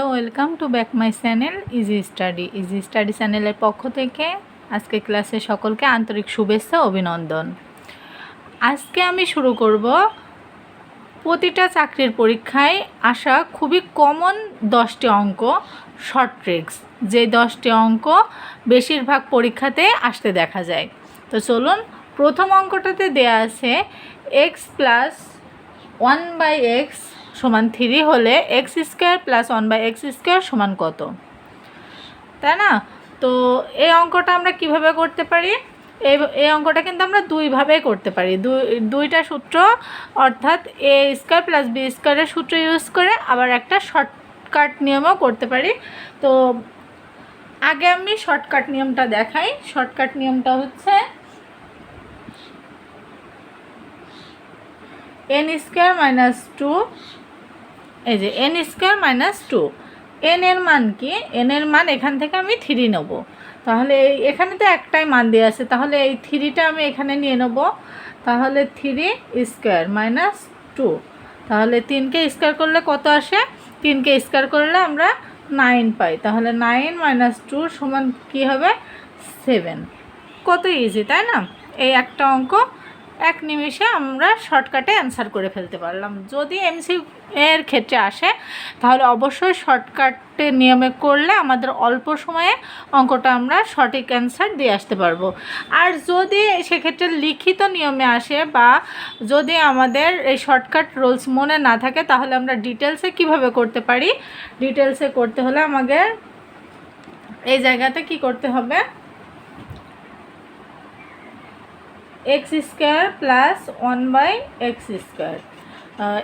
Hello, welcome to back my channel easy study easy study চ্যানেলের পক্ষ থেকে আজকে ক্লাসে সকলকে আন্তরিক শুভেচ্ছা, অভিনন্দন। আজকে আমি শুরু করব প্রতিটা চাকরির পরীক্ষায় আসা খুবই কমন দশটি অঙ্ক শর্ট ট্রিক্স যে দশটি অঙ্ক বেশিরভাগ পরীক্ষাতে আসতে দেখা যায়। তো চলুন, প্রথম অঙ্কটাতে দেয়া আছে X plus one by X সমান থ্রি হলে X square plus one by X square সমান কত? তাই না? তো এই অঙ্কটা আমরা কীভাবে করতে পারি? এই এই অঙ্কটা কিন্তু আমরা দুইভাবে করতে পারি। দুই, দুইটা সূত্র, অর্থাৎ এ স্কোয়ার প্লাস বি স্কোয়ারের সূত্র ইউজ করে আবার একটা শর্টকাট নিয়মও করতে পারি। তো আগে আমি শর্টকাট নিয়মটা দেখাই। শর্টকাট নিয়মটা হচ্ছে এন স্কোয়ার মাইনাস টু এই যে N square minus two N এর মান কি? এন এর মান এখান থেকে আমি থ্রি নেব। তাহলে এই এখানে তো একটাই মান দেওয়া আছে। তাহলে এই থ্রিটা আমি এখানে নিয়ে নেব। তাহলে থ্রি স্কোয়ার মাইনাস টু তাহলে তিনকে স্কোয়ার করলে কত আসে? তিনকে স্কোয়ার করলে আমরা নাইন পাই। তাহলে নাইন মাইনাস টু সমান কী হবে? সেভেন কত ইজি তাই না? এই একটা অঙ্ক এক নিমিষে আমরা শর্টকাটে অ্যান্সার করে ফেলতে পারলাম। যদি এমসি এর ক্ষেত্রে আসে, তাহলে অবশ্যই শর্টকাটে নিয়মে করলে আমাদের অল্প সময়ে অঙ্কটা আমরা সঠিক অ্যান্সার দিয়ে আসতে পারব। আর যদি সেক্ষেত্রে লিখিত নিয়মে আসে বা যদি আমাদের এই শর্টকাট রুলস মনে না থাকে, তাহলে আমরা ডিটেলসে কীভাবে করতে পারি? ডিটেলসে করতে হলে আমাদের এই জায়গাতে কি করতে হবে? X square plus one by X square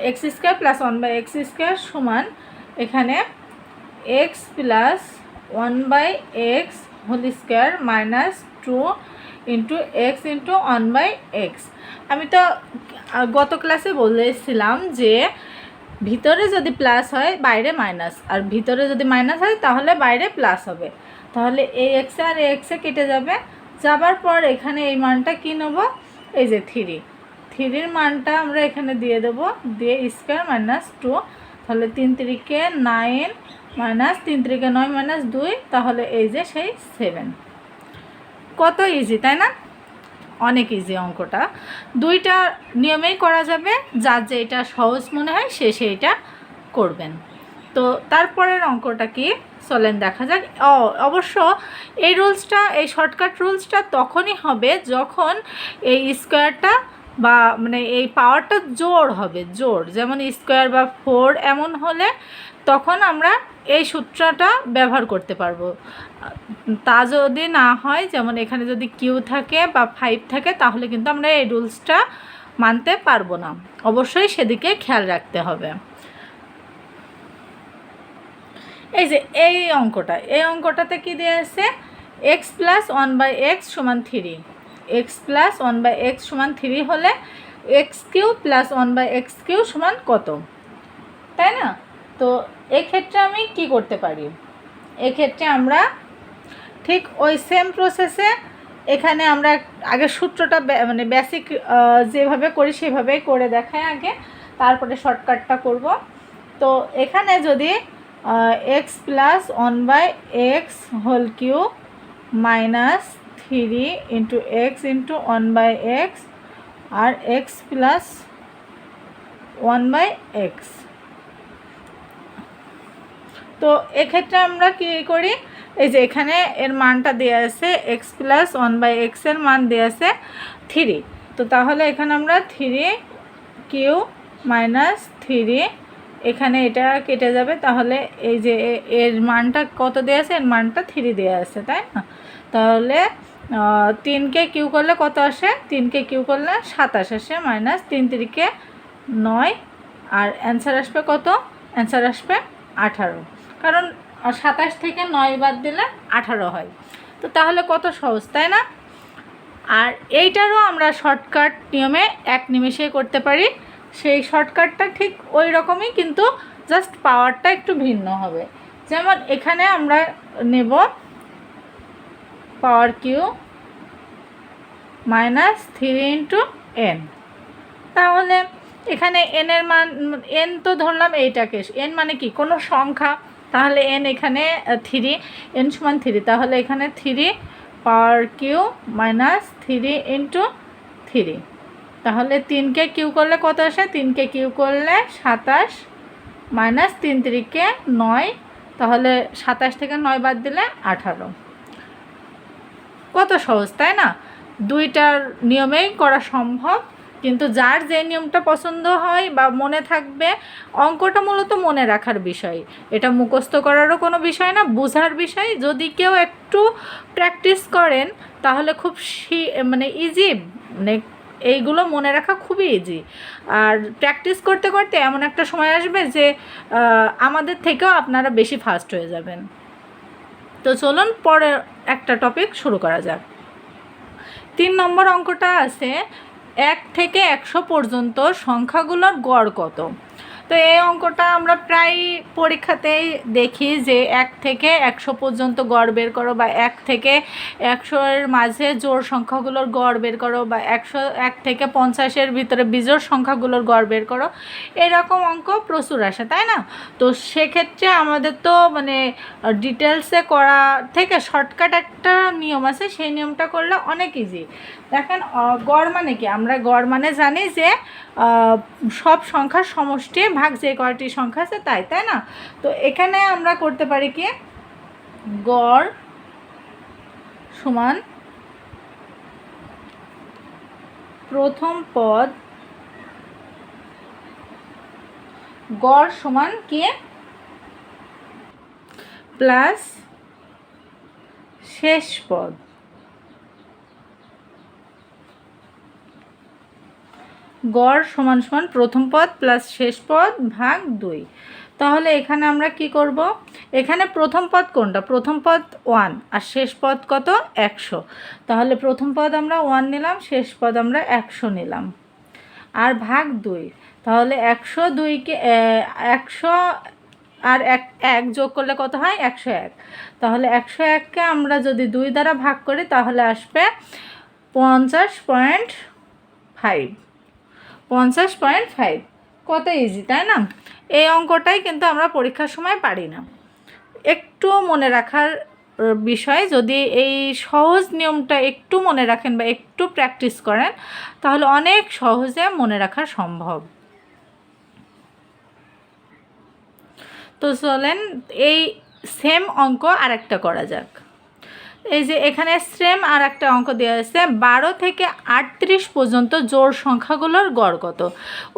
X square plus one by X square সমান এখানে X plus one by X whole square minus two into X into one by X আমি তো গত ক্লাসে বলেছিলাম যে ভিতরে যদি প্লাস হয় বাইরে মাইনাস আর ভিতরে যদি মাইনাস হয় তাহলে বাইরে প্লাস হবে। তাহলে এই এক্সে আর এক্সে কেটে যাবে। যাবার পর এখানে এই মানটা কী নেব? এই যে থ্রি। থ্রির মানটা আমরা এখানে দিয়ে দেবো, দিয়ে স্কোয়ার মাইনাস টু। তাহলে তিন তিরিকে নাইন মাইনাস তিন তিরিকে নয় মাইনাস দুই, তাহলে এই যে সেই সেভেন। কত ইজি তাই না? অনেক ইজি অঙ্কটা। দুইটা নিয়মেই করা যাবে, যার যে এটা সহজ মনে হয় সে সেইটা করবেন। তো তারপরের অঙ্কটা কি? চলেন, দেখা যাক। অবশ্য এই রুলসটা, এই শর্টকাট রুলসটা তখনই হবে যখন এই স্কোয়ারটা বা মানে এই পাওয়ারটা জোর হবে, জোর। যেমন স্কোয়ার বা ফোর এমন হলে তখন আমরা এই সূত্রটা ব্যবহার করতে পারব। তা যদি না হয়, যেমন এখানে যদি কিউ থাকে বা ফাইভ থাকে, তাহলে কিন্তু আমরা এই রুলসটা মানতে পারব না। অবশ্যই সেদিকে খেয়াল রাখতে হবে। এই যে এই অঙ্কটা, এই অঙ্কটাতে কি দেওয়া আছে? X plus one by X সমান three X plus one by X সমান থ্রি হলে X cube plus one by X cube সমান কত? তাই না? তো এক্ষেত্রে আমি কি করতে পারি? এক্ষেত্রে আমরা ঠিক ওই সেম প্রসেসে এখানে আমরা আগে সূত্রটা মানে বেসিক যেভাবে করি সেভাবেই করে দেখাই আগে। তারপরে শর্টকাটটা করব। তো এখানে যদি X plus one by X whole cube minus three into X into one by X R X plus one by X তো এক্ষেত্রে আমরা কী করি? এই যে এখানে এর মানটা দেওয়া আছে এক্স প্লাস ওয়ান বাই এক্সের মান দেওয়া আছে থ্রি তো তাহলে এখানে আমরা থ্রি কিউ মাইনাস থ্রি এখানে এটা কেটে যাবে, তাহলে এই যে এর মানটা কত দেওয়া আছে? এর মানটা থ্রি দেওয়া আছে, তাই না? তাহলে তিনকে কিউ করলে কত আসে? তিনকে কিউ করলে সাতাশ আসে মাইনাস তিন তিরিকে নয়, আর অ্যান্সার আসবে কত? অ্যান্সার আসবে আঠারো। কারণ সাতাশ থেকে নয় বাদ দিলে আঠারো হয়। তো তাহলে কত সহজ, তাই না? আর এইটারও আমরা শর্টকাট নিয়মে এক নিমেষেই করতে পারি। সেই শর্টকাটটা ঠিক ওই রকমই, কিন্তু জাস্ট পাওয়ারটা একটু ভিন্ন হবে। যেমন এখানে আমরা নেব power cube minus three into N তাহলে এখানে এন এর মান এন তো ধরলাম এইটাকে। এন মানে কি? কোনো সংখ্যা। তাহলে এন এখানে থ্রি এন সমান থ্রি তাহলে এখানে three power cube minus three into three তাহলে তিনকে কিউ করলে কত আসে? তিনকে কিউ করলে সাতাশ মাইনাস তিন তিরিকে নয়। তাহলে সাতাশ থেকে নয় বাদ দিলে আঠারো। কত সহজ, তাই না? দুইটার নিয়মেই করা সম্ভব। কিন্তু যার যে নিয়মটা পছন্দ হয় বা মনে থাকবে, অঙ্কটা মূলত মনে রাখার বিষয়। এটা মুখস্থ করারও কোনো বিষয় না, বোঝার বিষয়। যদি কেউ একটু প্র্যাকটিস করেন, তাহলে খুব মানে ইজি মানে এইগুলো মনে রাখা খুবই ইজি আর প্র্যাকটিস করতে করতে এমন একটা সময় আসবে যে আমাদের থেকেও আপনারা বেশি ফাস্ট হয়ে যাবেন। তো চলুন পরে একটা টপিক শুরু করা যাক। তিন নম্বর অঙ্কটা আছে, এক থেকে একশো পর্যন্ত সংখ্যাগুলোর গড় কত? তো এই অঙ্কটা আমরা প্রায় পরীক্ষাতেই দেখি যে এক থেকে একশো পর্যন্ত গড় বের করো বা এক থেকে একশোর মাঝে জোর সংখ্যাগুলোর গড় বের করো বা একশো, এক থেকে পঞ্চাশের ভিতরে বিজোড় সংখ্যাগুলোর গড় বের করো। এরকম অঙ্ক প্রচুর আসে, তাই না? তো সেক্ষেত্রে আমাদের তো মানে ডিটেলসে করা থেকে শর্টকাট একটা নিয়ম আছে, সেই নিয়মটা করলে অনেক ইজি দেখেন গড় মানে কি? আমরা গড় মানে জানি যে সব সংখ্যার সমষ্টি ভাগ যে কয়টি সংখ্যা আছে তাই তাই না? তো এখানে আমরা করতে পারি কি? গড় সমান প্রথম পদ গড় সমান কি? প্লাস শেষ পদ। গড় সমান সমান প্রথম পদ প্লাস শেষ পদ ভাগ দুই। তাহলে এখানে আমরা কি করব? এখানে প্রথম পদ কোনটা? প্রথম পদ ওয়ান আর শেষ পদ কত? একশো। তাহলে প্রথম পদ আমরা ওয়ান নিলাম, শেষ পদ আমরা একশো নিলাম। আর ভাগ দুই। তাহলে একশো দুইকে একশো আর এক এক যোগ করলে কত হয়? একশো এক। তাহলে একশো এককে আমরা যদি দুই দ্বারা ভাগ করি, তাহলে আসবে পঞ্চাশ পয়েন্ট ফাইভ। পঞ্চাশ পয়েন্ট ফাইভ। কত ইজি তাই না? এই অঙ্কটাই কিন্তু আমরা পরীক্ষার সময় পারি না। একটু মনে রাখার বিষয়, যদি এই সহজ নিয়মটা একটু মনে রাখেন বা একটু প্র্যাকটিস করেন, তাহলে অনেক সহজে মনে রাখা সম্ভব। তো চলেন, এই সেম অঙ্ক আরেকটা করা যাক। এই যে এখানে সেম আর একটা অঙ্ক দেওয়া আছে বারো থেকে আটত্রিশ পর্যন্ত জোর সংখ্যাগুলোর গড় কত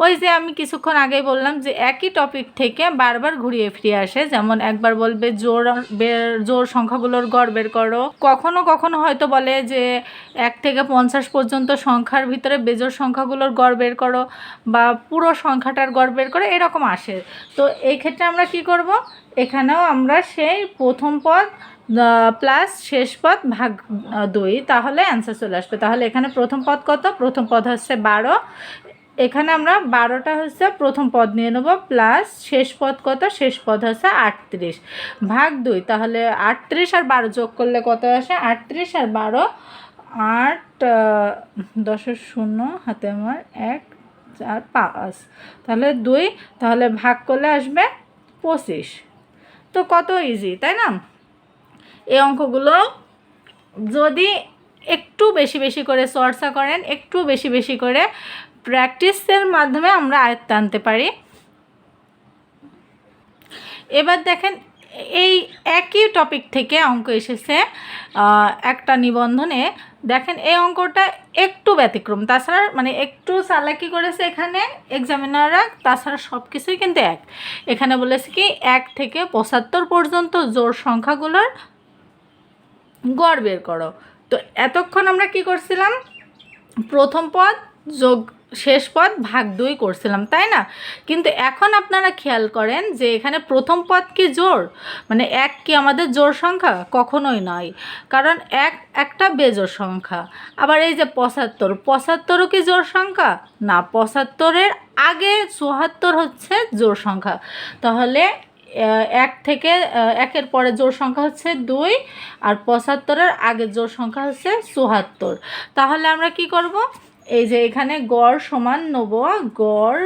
ওই যে আমি কিছুক্ষণ আগেই বললাম যে একই টপিক থেকে বারবার ঘুরিয়ে ফিরে আসে, যেমন একবার বলবে জোর জোড় সংখ্যাগুলোর গড় বের করো। কখনো কখনো হয়তো বলে যে এক থেকে পঞ্চাশ পর্যন্ত সংখ্যার ভিতরে বেজোর সংখ্যাগুলোর গড় বের করো বা পুরো সংখ্যাটার গড় বের করো, এরকম আসে। তো এই ক্ষেত্রে আমরা কি করব? এখানেও আমরা সেই প্রথম পদ প্লাস শেষ পদ ভাগ দুই। তাহলে অ্যান্সার চলে আসবে। তাহলে এখানে প্রথম পদ কত? প্রথম পদ হচ্ছে বারো। এখানে আমরা বারোটা হচ্ছে প্রথম পদ নিয়ে নেব প্লাস শেষ পদ কত? শেষ পদ হচ্ছে আটত্রিশ। ভাগ দুই, তাহলে আটত্রিশ আর বারো যোগ করলে কত আসে? আটত্রিশ আর বারো, আট দশের শূন্য, হাতে আমার এক, চার, পাঁচ। তাহলে দুই, তাহলে ভাগ করলে আসবে পঁচিশ। তো কত ইজি তাই না? এই অঙ্কগুলো যদি একটু বেশি বেশি করে চর্চা করেন, একটু বেশি বেশি করে প্র্যাকটিসের মাধ্যমে আমরা আয়ত্তে আনতে পারি। এবার দেখেন এই একই টপিক থেকে অঙ্ক এসেছে একটা নিবন্ধনে। দেখেন, এই অঙ্কটা একটু ব্যতিক্রম। তাছাড়া মানে একটু চালাকি করেছে এখানে এক্সামিনাররা তাছাড়া সব কিছুই কিন্তু এক। এখানে বলেছে কি, এক থেকে পঁচাত্তর পর্যন্ত জোর সংখ্যাগুলোর গড় বের করো। তো এতক্ষণ আমরা কি করছিলাম? প্রথম পদ যোগ শেষ পদ ভাগ দুই করছিলাম, তাই না? কিন্তু এখন আপনারা খেয়াল করেন যে এখানে প্রথম পদ কি জোর মানে এক কি আমাদের জোর সংখ্যা? কখনোই নয়। কারণ এক একটা বেজোর সংখ্যা। আবার এই যে পঁচাত্তর, পঁচাত্তরও কি জোর সংখ্যা? না, পঁচাত্তরের আগে চুয়াত্তর হচ্ছে জোর সংখ্যা। তাহলে এক থেকে একের পরে জোর সংখ্যা হচ্ছে দুই আর পঁচাত্তরের আগে জোর সংখ্যা হচ্ছে চুয়াত্তর। তাহলে আমরা কি করব? এই যে এখানে গড় সমান নেব গড়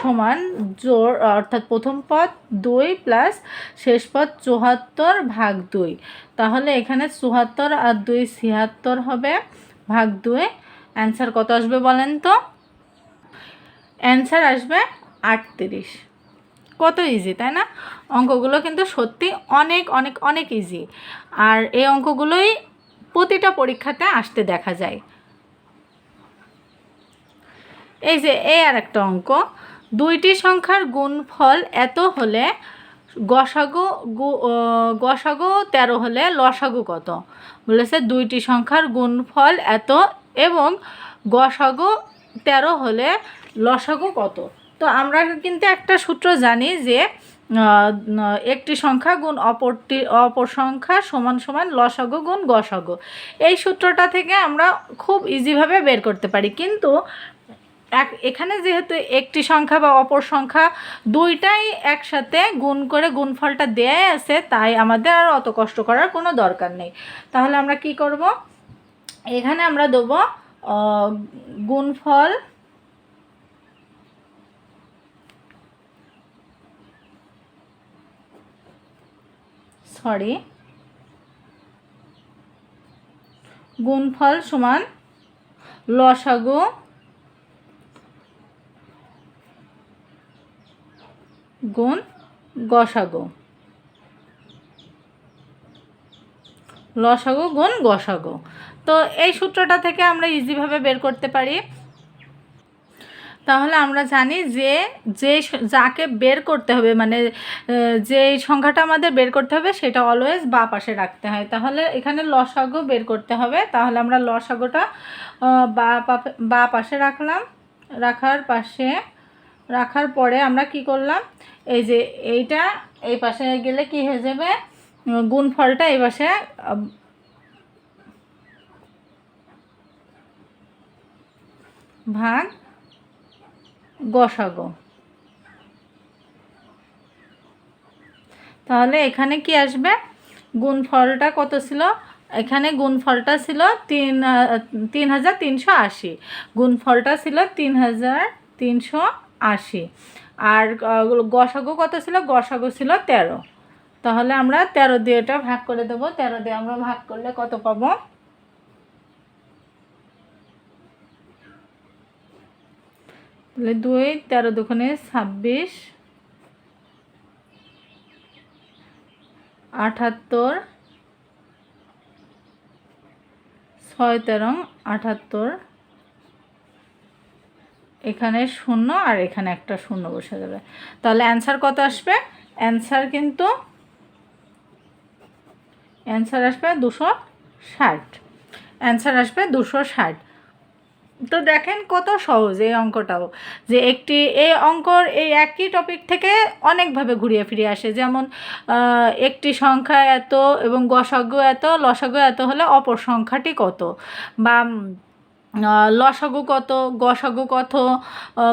সমান জোর অর্থাৎ প্রথম পদ দুই প্লাস শেষ পদ চুহাত্তর ভাগ দুই। তাহলে এখানে চুহাত্তর আর দুই ছিয়াত্তর হবে ভাগ দুই। অ্যান্সার কত আসবে বলেন তো? অ্যান্সার আসবে আটত্রিশ। কত ইজি তাই না? অঙ্কগুলো কিন্তু সত্যি অনেক অনেক অনেক ইজি আর এই অঙ্কগুলোই প্রতিটা পরীক্ষাতে আসতে দেখা যায়। এই যে এই আর একটা অঙ্ক, দুইটি সংখ্যার গুণফল এত হলে গসাগু গসাগু তেরো হলে লসাগু কত? বলেছে দুইটি সংখ্যার গুণফল এত এবং গসাগু তেরো হলে লসাগু কত? তো আমরা কিন্তু একটা সূত্র জানি যে একটি সংখ্যা গুণ অপরটি, অপর সংখ্যা সমান সমান লসাগু গুণ গসাগু। এই সূত্রটা থেকে আমরা খুব ইজিভাবে বের করতে পারি। কিন্তু এক, এখানে যেহেতু একটি সংখ্যা বা অপর সংখ্যা দুইটাই একসাথে গুণ করে গুণফলটা দেয়া আছে, তাই আমাদের আর অত কষ্ট করার কোনো দরকার নেই। তাহলে আমরা কি করব? এখানে আমরা দেবো গুণফল সরি, গুণফল সমান লসাগু গুণ গসাগু। লসাগু গুণ গসাগু। তো এই সূত্রটা থেকে আমরা ইজিভাবে বের করতে পারি। তাহলে আমরা জানি যে যে যাকে বের করতে হবে মানে যে সংখ্যাটা আমাদের বের করতে হবে, সেটা অলওয়েজ বা পাশে রাখতে হয়। তাহলে এখানে লসাগু বের করতে হবে। তাহলে আমরা লসাগুটা বা বা পাশে রাখলাম। রাখার পাশে, রাখার পরে আমরা কি করলাম? এই যে এইটা এই পাশে গেলে কি হয়ে যাবে? উম, গুণফলটা এই পাশে ভাগ গসাগো। তাহলে এখানে কি আসবে? গুণফলটা কত ছিল? এখানে গুণফলটা ছিল তিন তিন হাজার তিনশো আশি। গুণফলটা ছিল তিন হাজার তিনশো আশি। আর গসাগু কত ছিল? গসাগু ছিল তেরো। তাহলে আমরা তেরো দিয়ে এটা ভাগ করে দেবো। তেরো দিয়ে আমরা ভাগ করলে কত পাবো? তাহলে দুই, তেরো দুখানে ছাব্বিশ আটাত্তর ছয় তেরো আটাত্তর এখানে শূন্য আর এখানে একটা শূন্য বসে যাবে। তাহলে অ্যান্সার কত আসবে? অ্যান্সার কিন্তু অ্যান্সার আসবে দুশো ষাট। অ্যান্সার আসবে দুশো ষাট। তো দেখেন কত সহজ এই অঙ্কটাও, যে একটি এই অঙ্কর এই একই টপিক থেকে অনেকভাবে ঘুরিয়ে ফিরিয়ে আসে। যেমন একটি সংখ্যা এত এবং গসাগু এত, লসাগু এত হলে অপর সংখ্যাটি কত? বা লসাগু কত, গসাগু কত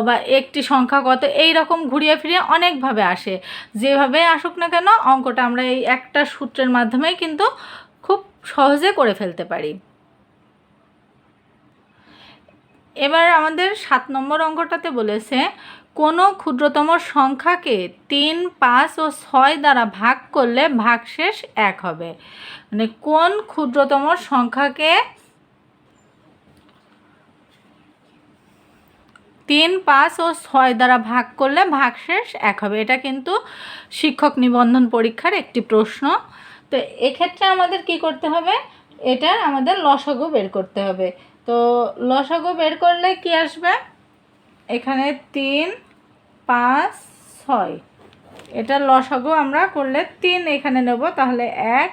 বা একটি সংখ্যা কত, এই রকম ঘুরিয়ে ফিরিয়ে অনেকভাবে আসে। যেভাবে আসুক না কেন, অঙ্কটা আমরা এই একটা সূত্রের মাধ্যমেই কিন্তু খুব সহজে করে ফেলতে পারি। এবার আমাদের সাত নম্বর অঙ্কটাতে বলেছে, কোনো ক্ষুদ্রতম সংখ্যাকে তিন, পাঁচ ও ছয় দ্বারা ভাগ করলে ভাগশেষ এক হবে। মানে কোন ক্ষুদ্রতম সংখ্যাকে তিন পাঁচ ও ছয় দ্বারা ভাগ করলে ভাগশেষ এক হবে। এটা কিন্তু শিক্ষক নিবন্ধন পরীক্ষার একটি প্রশ্ন। তো এক্ষেত্রে আমাদের কি করতে হবে? এটার আমাদের লসাগু বের করতে হবে। তো লসাগু বের করলে কি আসবে? এখানে তিন পাঁচ ছয়। এটা লসাগু আমরা করলে তিন এখানে নেব, তাহলে এক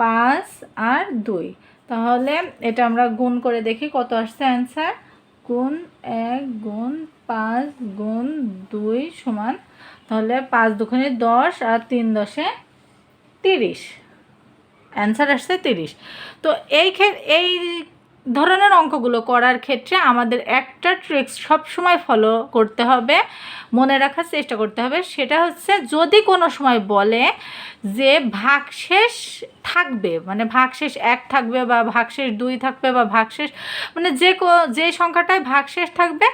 পাঁচ আর দুই। তাহলে এটা আমরা গুণ করে দেখি কত আসছে অ্যান্সার গুণ এক গুণ পাঁচ গুণ দুই সমান তাহলে পাঁচ দুখানে দশ আর তিন দশে তিরিশ। অ্যান্সার আসছে তিরিশ। তো এই এই ধরনের অঙ্কগুলো করার ক্ষেত্রে আমাদের একটা ট্রিক্স সবসময় ফলো করতে হবে, মনে রাখার চেষ্টা করতে হবে। সেটা হচ্ছে যদি কোনো সময় বলে যে ভাগশেষ থাকবে মানে ভাগশেষ এক থাকবে বা ভাগশেষ দুই থাকবে বা ভাগশেষ মানে যে যে সংখ্যাটায় ভাগশেষ থাকবে,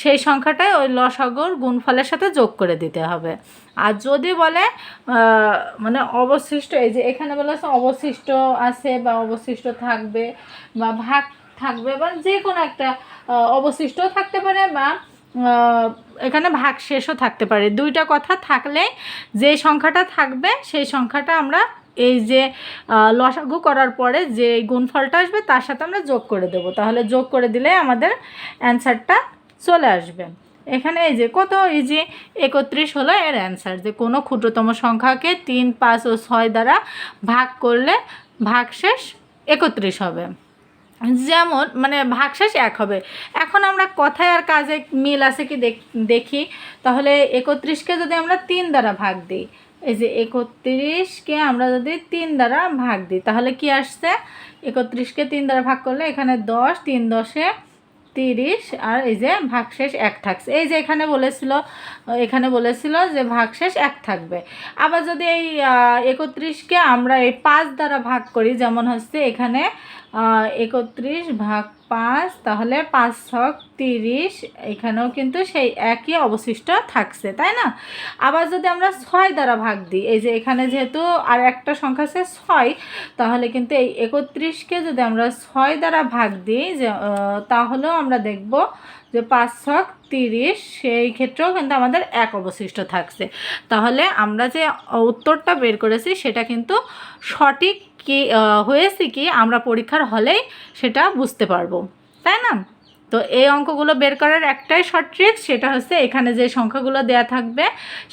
সেই সংখ্যাটাই ওই লসাগুর গুণফলের সাথে যোগ করে দিতে হবে। আর যদি বলে মানে অবশিষ্ট, এই যে এখানে বলে অবশিষ্ট আছে বা অবশিষ্ট থাকবে বা ভাগ থাকবে বা যে কোনো একটা অবশিষ্ট থাকতে পারে বা এখানে ভাগ শেষও থাকতে পারে। দুইটা কথা থাকলে যে সংখ্যাটা থাকবে, সেই সংখ্যাটা আমরা এই যে লসাগু করার পরে যে গুণফলটা আসবে, তার সাথে আমরা যোগ করে দেব। তাহলে যোগ করে দিলে আমাদের অ্যান্সারটা চলে আসবে। এখানে এই যে কত? এই যে একত্রিশ হলো এর অ্যান্সার। যে কোনো ক্ষুদ্রতম সংখ্যাকে তিন, পাঁচ ও ছয় দ্বারা ভাগ করলে ভাগশেষ একত্রিশ হবে। যেমন মানে ভাগশেষ এক হবে। এখন আমরা কথায় আর কাজে মিল আছে কি দেখি তাহলে একত্রিশকে যদি আমরা তিন দ্বারা ভাগ দিই, এই যে একত্রিশকে আমরা যদি তিন দ্বারা ভাগ দিই, তাহলে কি আসছে? একত্রিশকে তিন দ্বারা ভাগ করলে এখানে দশ, তিন দশে তিরিশ, আর এই যে ভাগশেষ এক থাকছে। এই যে এখানে বলেছিল এখানে বলেছিল যে ভাগশেষ এক থাকবে। আবার যদি এই একত্রিশকে আমরা এই পাঁচ দ্বারা ভাগ করি, যেমন হচ্ছে এখানে একত্রিশ ভাগ পাঁচ, তাহলে পাঁচ ছক তিরিশ, এখানেও কিন্তু সেই একই অবশিষ্ট থাকছে, তাই না? আবার যদি আমরা ছয় দ্বারা ভাগ দিই, এই যে এখানে যেহেতু আর একটা সংখ্যা আছে ছয়, তাহলে কিন্তু এই একত্রিশকে যদি আমরা ছয় দ্বারা ভাগ দিই, যে তাহলেও আমরা দেখব যে পাঁচ ছক তিরিশ, সেই ক্ষেত্রেও কিন্তু আমাদের এক অবশিষ্ট থাকছে। তাহলে আমরা যে উত্তরটা বের করেছি, সেটা কিন্তু সঠিক কি হয়েছে কি, আমরা পরীক্ষার হলেই সেটা বুঝতে পারব। তাই না? তো এই অঙ্কগুলো বের করার একটাই শর্ট ট্রিক সেটা হচ্ছে এখানে যে সংখ্যাগুলো দেয়া থাকবে,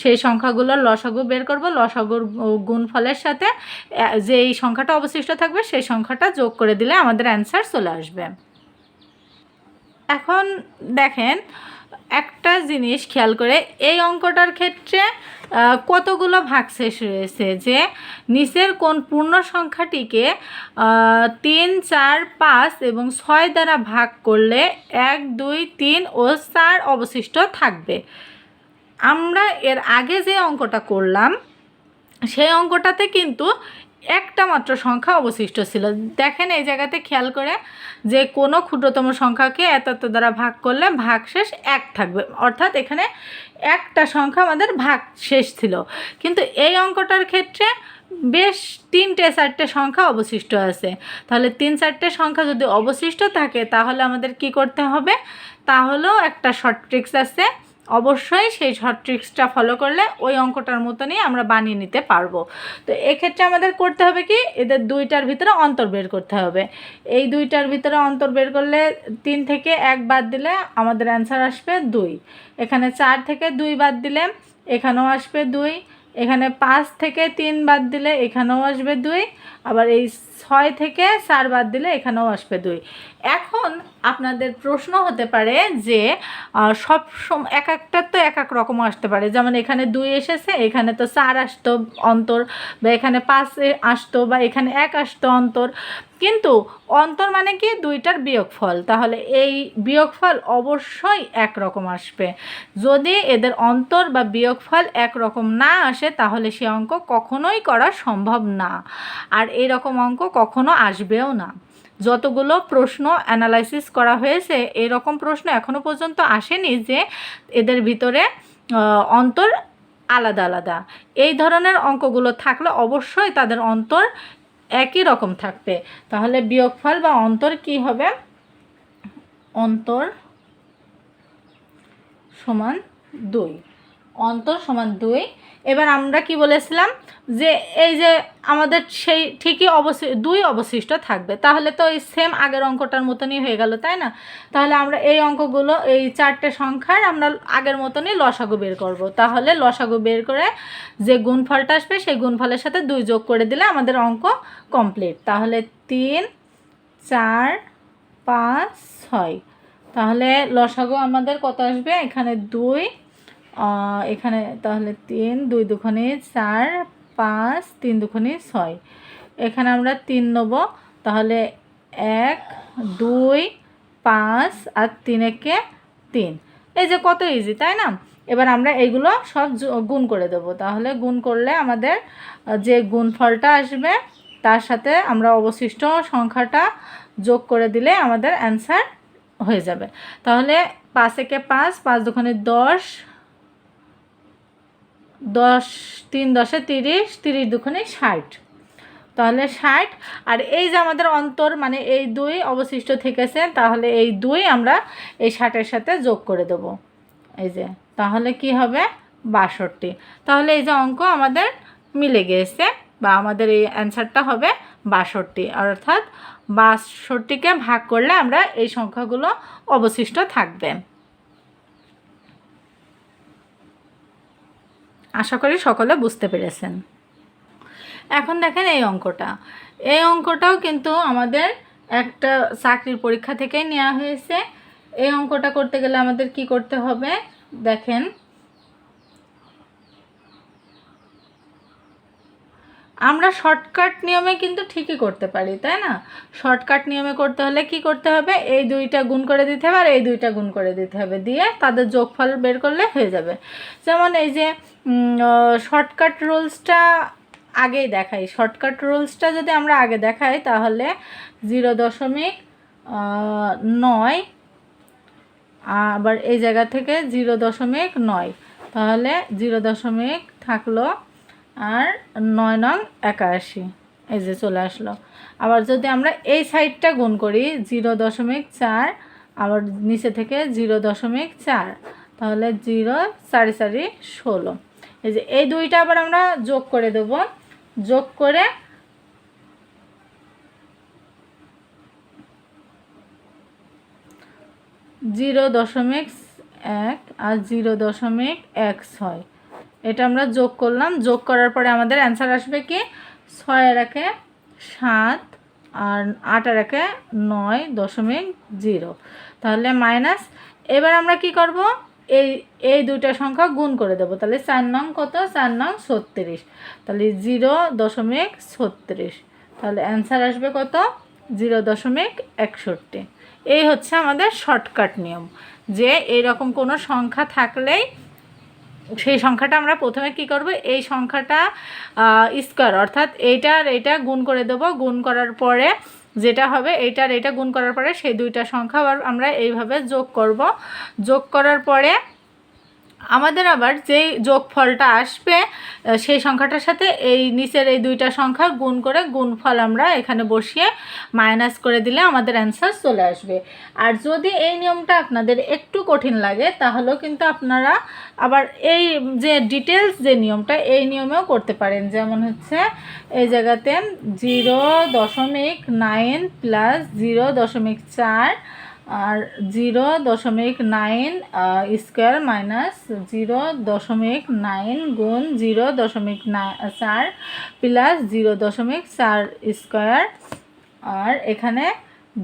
সেই সংখ্যাগুলোর লসাগু বের করব। লসাগুর গুণফলের সাথে যে এই সংখ্যাটা অবশিষ্ট থাকবে, সেই সংখ্যাটা যোগ করে দিলে আমাদের অ্যান্সার চলে আসবে। এখন দেখেন একটা জিনিস খেয়াল করে, এই অঙ্কটার ক্ষেত্রে কতগুলো ভাগশেষ রয়েছে? যে নিচের কোন পূর্ণ সংখ্যাটিকে তিন, চার, পাঁচ এবং ছয় দ্বারা ভাগ করলে এক, দুই, তিন ও চার অবশিষ্ট থাকবে। আমরা এর আগে যে অঙ্কটা করলাম, সেই অঙ্কটাতে কিন্তু একটা মাত্র সংখ্যা অবশিষ্ট ছিল। দেখেন এই জায়গাতে খেয়াল করে যে কোনো ক্ষুদ্রতম সংখ্যাকে এত দ্বারা ভাগ করলে ভাগ শেষ এক থাকবে। অর্থাৎ এখানে একটা সংখ্যা আমাদের ভাগ শেষ ছিল। কিন্তু এই অঙ্কটার ক্ষেত্রে বেশ তিনটে, চারটে সংখ্যা অবশিষ্ট আছে। তাহলে তিন, চারটে সংখ্যা যদি অবশিষ্ট থাকে, তাহলে আমাদের কি করতে হবে? তাহলেও একটা শর্ট ট্রিক্স আছে। অবশ্যই সেই শর্ট ট্রিক্সটা ফলো করলে ওই অঙ্কটার মতনই আমরা বানিয়ে নিতে পারব। তো এক্ষেত্রে আমাদের করতে হবে কি, এদের দুইটার ভিতরে অন্তর বের করতে হবে। এই দুইটার ভিতরে অন্তর বের করলে তিন থেকে এক বাদ দিলে আমাদের অ্যান্সার আসবে দুই। এখানে চার থেকে দুই বাদ দিলে এখানেও আসবে দুই। এখানে পাঁচ থেকে তিন বাদ দিলে এখানেও আসবে দুই। আবার এই ছয় থেকে চার বাদ দিলে এখানেও আসবে দুই। এখন আপনাদের প্রশ্ন হতে পারে যে সব এক একটার তো এক এক রকম আসতে পারে। যেমন এখানে দুই এসেছে, এখানে তো চার আসতো অন্তর, বা এখানে পাঁচ আসতো, বা এখানে এক আসতো অন্তর। কিন্তু অন্তর মানে কি? দুইটার বিয়োগফল। তাহলে এই বিয়োগফল অবশ্যই একরকম আসবে। যদি এদের অন্তর বা বিয়োগফল একরকম না আসে, তাহলে সে অঙ্ক কখনোই করা সম্ভব না। আর এরকম অঙ্ক কখনো আসবেও না। যতগুলো প্রশ্ন অ্যানালাইসিস করা হয়েছে, এরকম প্রশ্ন এখনও পর্যন্ত আসেনি যে এদের ভিতরে অন্তর আলাদা আলাদা। এই ধরনের অঙ্কগুলো থাকলে অবশ্যই তাদের অন্তর একই রকম থাকবে। তাহলে বিয়োগফল বা অন্তর কি হবে? অন্তর সমান দুই। অন্তর সমান দুই। এবার আমরা কি বলেছিলাম? যে এই যে আমাদের সেই ঠিকই অবশি, দুই অবশিষ্ট থাকবে। তাহলে তো এই সেম আগের অঙ্কটার মতনই হয়ে গেল, তাই না? তাহলে আমরা এই অঙ্কগুলো, এই চারটে সংখ্যার আমরা আগের মতনই লসাগু বের করব। তাহলে লসাগু বের করে যে গুণফলটা আসবে, সেই গুণফলের সাথে দুই যোগ করে দিলে আমাদের অঙ্ক কমপ্লিট তাহলে তিন, চার, পাঁচ, ছয়। তাহলে লসাগু আমাদের কত আসবে? এখানে দুই এখানে তাহলে তিন, দুই দুখানে চার, পাঁচ, তিন দুখানে ছয়। এখানে আমরা তিন নেব। তাহলে এক, দুই, পাঁচ আর তিন একে তিন। এই যে কত ইজি তাই না? এবার আমরা এইগুলো সব গুণ করে দেবো। তাহলে গুণ করলে আমাদের যে গুণফলটা আসবে, তার সাথে আমরা অবশিষ্ট সংখ্যাটা যোগ করে দিলে আমাদের অ্যান্সার হয়ে যাবে। তাহলে পাঁচ একে পাঁচ পাঁচ দোকানে দশ দশ, তিন দশে তিরিশ তিরিশ দুখানে ষাট। তাহলে ষাট, আর এই যে আমাদের অন্তর মানে এই দুই অবশিষ্ট থেকেছে, তাহলে এই দুই আমরা এই ষাটের সাথে যোগ করে দেব। এই যে, তাহলে কি হবে? বাষট্টি। তাহলে এই যে অঙ্ক আমাদের মিলে গিয়েছে, বা আমাদের এই অ্যান্সারটা হবে বাষট্টি। অর্থাৎ বাষট্টিকে ভাগ করলে আমরা এই সংখ্যাগুলো অবশিষ্ট থাকবে। আশা করি সকলে বুঝতে পেরেছেন। এখন দেখেন এই অঙ্কটা। এই অঙ্কটাও কিন্তু আমাদের একটা চাকরির পরীক্ষা থেকেই নেওয়া হয়েছে। এই অঙ্কটা করতে গেলে আমাদের কি করতে হবে? দেখেন আমরা শর্টকাট নিয়মে কিন্তু ঠিকই করতে পারি, তাই না? শর্টকাট নিয়মে করতে হলে কি করতে হবে? এই দুইটা গুণ করে দিতে হবে আর এই দুইটা গুণ করে দিতে হবে, দিয়ে তাদের যোগফল বের করলে হয়ে যাবে। যেমন এই যে শর্টকাট রুলসটা আগেই দেখাই। শর্টকাট রুলসটা যদি আমরা আগে দেখাই, তাহলে জিরো দশমিক নয়, আবার এই জায়গা থেকে জিরো দশমিক নয়, তাহলে জিরো দশমিক থাকল আর নয় নং একাশি। এই যে চলে আসলো। আবার যদি আমরা এই সাইডটা গুণ করি জিরো দশমিক চার, আবার নিচে থেকে জিরো দশমিক চার, তাহলে জিরো চারি চারি ষোলো। এই যে এই দুইটা আবার আমরা যোগ করে দেব। যোগ করে জিরো দশমিক এক আর জিরো দশমিক এক ছয়। এটা আমরা যোগ করলাম। যোগ করার পরে আমাদের অ্যান্সার আসবে কি? ছয় একে সাত আর আট একে নয় দশমিক জিরো। তাহলে মাইনাস এবার আমরা কি করব? এই এই দুইটা সংখ্যা গুণ করে দেবো। তাহলে চার নং কত? চার নং ছত্রিশ। তাহলে জিরো দশমিক ছত্রিশ। তাহলে অ্যান্সার আসবে কত? জিরো দশমিক একষট্টি। এই হচ্ছে আমাদের শর্টকাট নিয়ম। যে এইরকম কোনো সংখ্যা থাকলেই সেই সংখ্যাটা আমরা প্রথমে কি করব? এই সংখ্যাটা স্কোয়ার অর্থাৎ এইটার এইটা গুণ করে দেব। গুণ করার পরে যেটা হবে, এইটার এটা গুণ করার পরে সেই দুইটা সংখ্যা আবার আমরা এইভাবে যোগ করব। যোগ করার পরে আমাদের আবার যেই যোগফলটা আসবে সেই সংখ্যাটার সাথে এই নিচের এই দুইটা সংখ্যা গুণ করে গুণফল আমরা এখানে বসিয়ে মাইনাস করে দিলে আমাদের অ্যান্সার চলে আসবে। আর যদি এই নিয়মটা আপনাদের একটু কঠিন লাগে, তাহলেও কিন্তু আপনারা আবার এই যে ডিটেলস যে নিয়মটা, এই নিয়মেও করতে পারেন। যেমন হচ্ছে, এই জায়গাতে জিরো দশমিক নাইন প্লাস জিরো দশমিক চার আর জিরো দশমিক নাইন স্কোয়ার মাইনাস জিরো দশমিক নাইন গুণ জিরো দশমিক চার প্লাস জিরো দশমিক চার স্কোয়ার। আর এখানে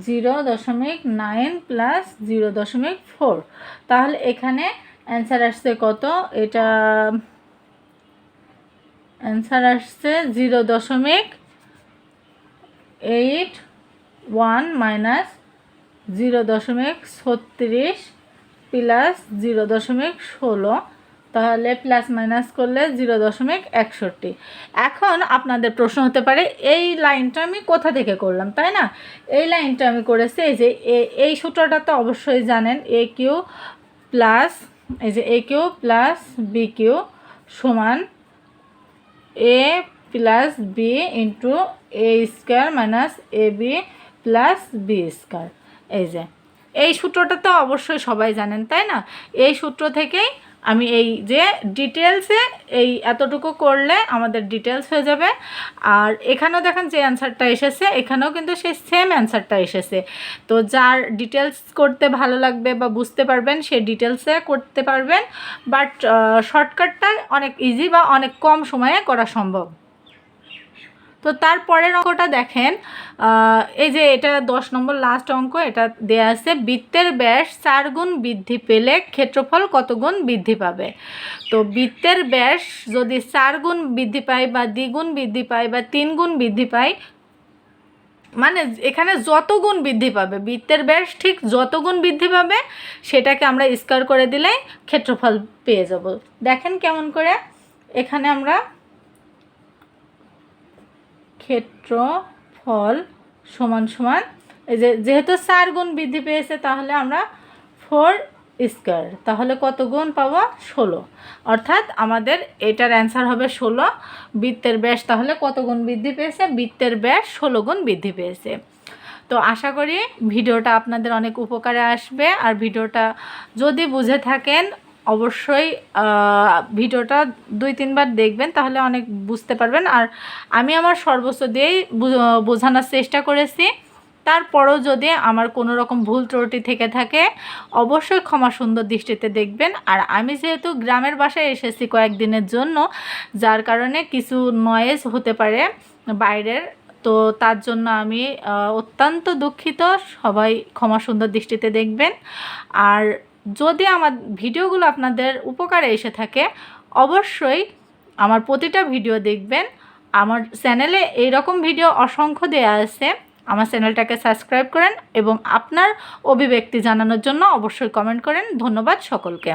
জিরো দশমিক নাইন প্লাস জিরো দশমিক ফোর। তাহলে এখানে অ্যান্সার আসছে কত? এটা অ্যান্সার আসছে জিরো দশমিক এইট ওয়ান মাইনাস জিরো দশমিক ছত্রিশ প্লাস জিরো দশমিক ষোলো, তাহলে প্লাস মাইনাস করলে জিরো দশমিক একষট্টি। এখন আপনাদের প্রশ্ন হতে পারে, এই লাইনটা আমি কোথা থেকে করলাম, তাই না? এই লাইনটা আমি করেছি, এই যে এই সূত্রটা তো অবশ্যই জানেন, এ কিউ প্লাস, এই যে A cube plus B cube সমান A plus B into A square minus A B plus B square. এই যে, এই সূত্রটা তো অবশ্যই সবাই জানেন, তাই না? এই সূত্র থেকেই আমি এই যে ডিটেলসে এই এতটুকু করলে আমাদের ডিটেলস হয়ে যাবে। আর এখানেও দেখেন যে অ্যান্সারটা এসেছে, এখানেও কিন্তু সেই সেম অ্যান্সারটা এসেছে। তো যার ডিটেলস করতে ভালো লাগবে বা বুঝতে পারবেন, সে ডিটেলসে করতে পারবেন। বাট শর্টকাটটা অনেক ইজি বা অনেক কম সময়ে করা সম্ভব। তো তারপরের অঙ্কটা দেখেন এই যে এটা দশ নম্বর লাস্ট অঙ্ক, এটা দেয়া আছে, বৃত্তের ব্যাস চার গুণ বৃদ্ধি পেলে ক্ষেত্রফল কত গুণ বৃদ্ধি পাবে? তো বৃত্তের ব্যাস যদি চার গুণ বৃদ্ধি পায় বা দ্বিগুণ বৃদ্ধি পায় বা তিন গুণ বৃদ্ধি পায় মানে এখানে যত গুণ বৃদ্ধি পাবে, বৃত্তের ব্যাস ঠিক যত গুণ বৃদ্ধি পাবে, সেটাকে আমরা স্কোয়ার করে দিলেই ক্ষেত্রফল পেয়ে যাব। দেখেন কেমন করে, এখানে আমরা ক্ষেত্রফল সমান সমান। এই যে যেহেতু চার গুণ বৃদ্ধি পেয়েছে, তাহলে আমরা ফোর স্কোয়ার, তাহলে কত গুণ পাবো? ষোলো। অর্থাৎ আমাদের এটার অ্যান্সার হবে ষোলো। বৃত্তের ব্যাস তাহলে কত গুণ বৃদ্ধি পেয়েছে? বৃত্তের ব্যাস ষোলো গুণ বৃদ্ধি পেয়েছে। তো আশা করি ভিডিওটা আপনাদের অনেক উপকারে আসবে। আর ভিডিওটা যদি বুঝে থাকেন অবশ্যই ভিডিওটা দুই তিনবার দেখবেন, তাহলে অনেক বুঝতে পারবেন। আর আমি আমার সর্বোচ্চ দিয়েই বোঝানোর চেষ্টা করেছি। তারপরও যদি আমার কোনো রকম ভুল ত্রুটি থেকে থাকে, অবশ্যই ক্ষমা সুন্দর দৃষ্টিতে দেখবেন। আর আমি যেহেতু গ্রামের বাসায় এসেছি কয়েকদিনের জন্য, যার কারণে কিছু নয়েজ হতে পারে বাইরের, তো তার জন্য আমি অত্যন্ত দুঃখিত। সবাই ক্ষমা সুন্দর দৃষ্টিতে দেখবেন। আর যদি আমার ভিডিওগুলো আপনাদের উপকারে এসে থাকে, অবশ্যই আমার প্রতিটা ভিডিও দেখবেন। আমার চ্যানেলে এইরকম ভিডিও অসংখ্য দেয়া আছে। আমার চ্যানেলটাকে সাবস্ক্রাইব করেন এবং আপনার অভিব্যক্তি জানানোর জন্য অবশ্যই কমেন্ট করেন। ধন্যবাদ সকলকে।